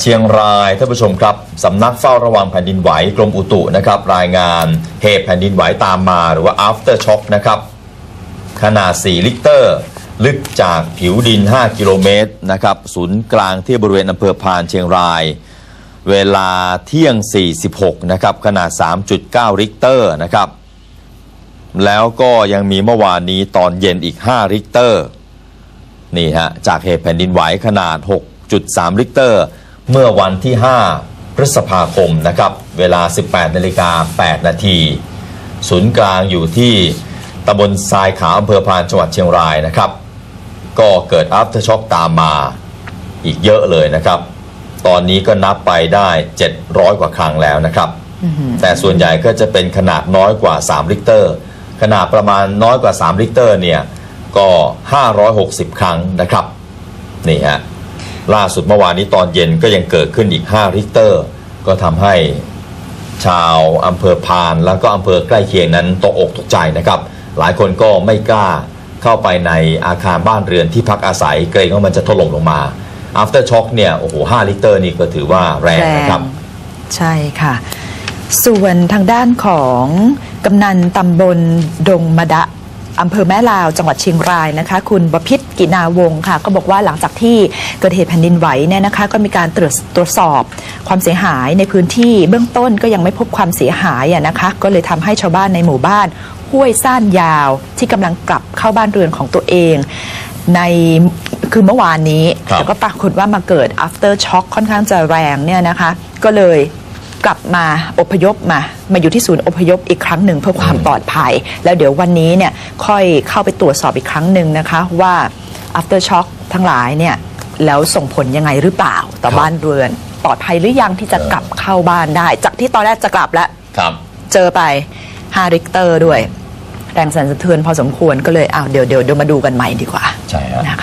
เชียงรายท่านผู้ชมครับสำนักเฝ้าระวังแผ่นดินไหวกรมอุตุนะครับ รายงานเหตุแผ่นดินไหวตามมาหรือว่า after shock นะครับ ขนาด 4 ลิกเตอร์ ลึกจากผิวดิน 5 กิโลเมตรนะครับศูนย์กลางที่บริเวณอำเภอพานเชียงราย เวลาเที่ยง 46 นะครับ ขนาด 3.9ริกเตอร์นะครับ แล้วก็ยังมีเมื่อวานนี้ตอนเย็นอีก5ริกเตอร์นี่ฮะจากเหตุแผ่นดินไหวขนาด 6 6.3ริกเตอร์ เมื่อวันที่ 5 พฤษภาคมนะครับ เวลา 18นาฬิกา8นาทีศูนย์กลางอยู่ที่ตำบลทรายขาวอำเภอพานจังหวัดเชียงรายนะครับ ก็เกิด after shock ตามมาอีกเยอะเลยนะครับ ตอนนี้ก็นับไปได้ 700 กว่าครั้งแล้วนะครับ แต่ส่วนใหญ่ก็จะเป็นขนาดน้อยกว่า 3 ลิกเตอร์ ขนาดประมาณน้อยกว่า 3 ลิกเตอร์เนี่ยก็ 560 ครั้งนะครับ นี่ฮะ ล่าสุดเมื่อวานนี้ตอนเย็นก็ยังเกิดขึ้นอีก5ลิกเตอร์ ก็ทำให้ชาวอำเภอพาน แล้วก็อำเภอใกล้เคียงนั้นตกอกตกใจนะครับ หลายคนก็ไม่กล้าเข้าไปในอาคารบ้านเรือนที่พักอาศัยเกรงว่ามันจะถล่มลงมา after shock เนี่ยโอ้โห5ลิกเตอร์นี่ก็ถือว่าแรงนะครับ ใช่ค่ะ ส่วนทางด้านของกำนันตำบลดงมะดะ อำเภอแม่ลาวจังหวัดเชียงรายนะคะ คุณบพิษกินาวงศ์ค่ะ ก็บอกว่าหลังจากที่เกิดเหตุแผ่นดินไหวเนี่ยนะคะ ก็มีการตรวจตรวจสอบความเสียหายในพื้นที่เบื้องต้นก็ยังไม่พบความเสียหายอะนะคะ ก็เลยทำให้ชาวบ้านในหมู่บ้าน ห้วยซ่านยาวที่กำลังกลับเข้าบ้านเรือนของตัวเอง ในคือเมื่อวานนี้ ครับ แต่ก็ปรากฏว่ามาเกิด after shock ค่อนข้างจะแรงเนี่ยนะคะ ก็เลย กลับมาอพยพมา มาอยู่ที่ศูนย์อพยพอีกครั้งหนึ่งเพื่อความปลอดภัย แล้วเดี๋ยววันนี้เนี่ยค่อยเข้าไปตรวจสอบอีกครั้งหนึ่งนะคะว่า after shock ทั้งหลายเนี่ยแล้วส่งผลยังไงหรือเปล่าต่อครับบ้านเรือนปลอดภัยหรือยังที่จะกลับเข้าบ้านได้ จากที่ตอนแรกจะกลับแล้วครับเจอไป5ริกเตอร์ด้วย แรงสั่นสะเทือนพอสมควรก็เลยอ้าวเดี๋ยวเดี๋ยวเดี๋ยวมาดูกันใหม่ดีกว่าใช่ฮะนะคะ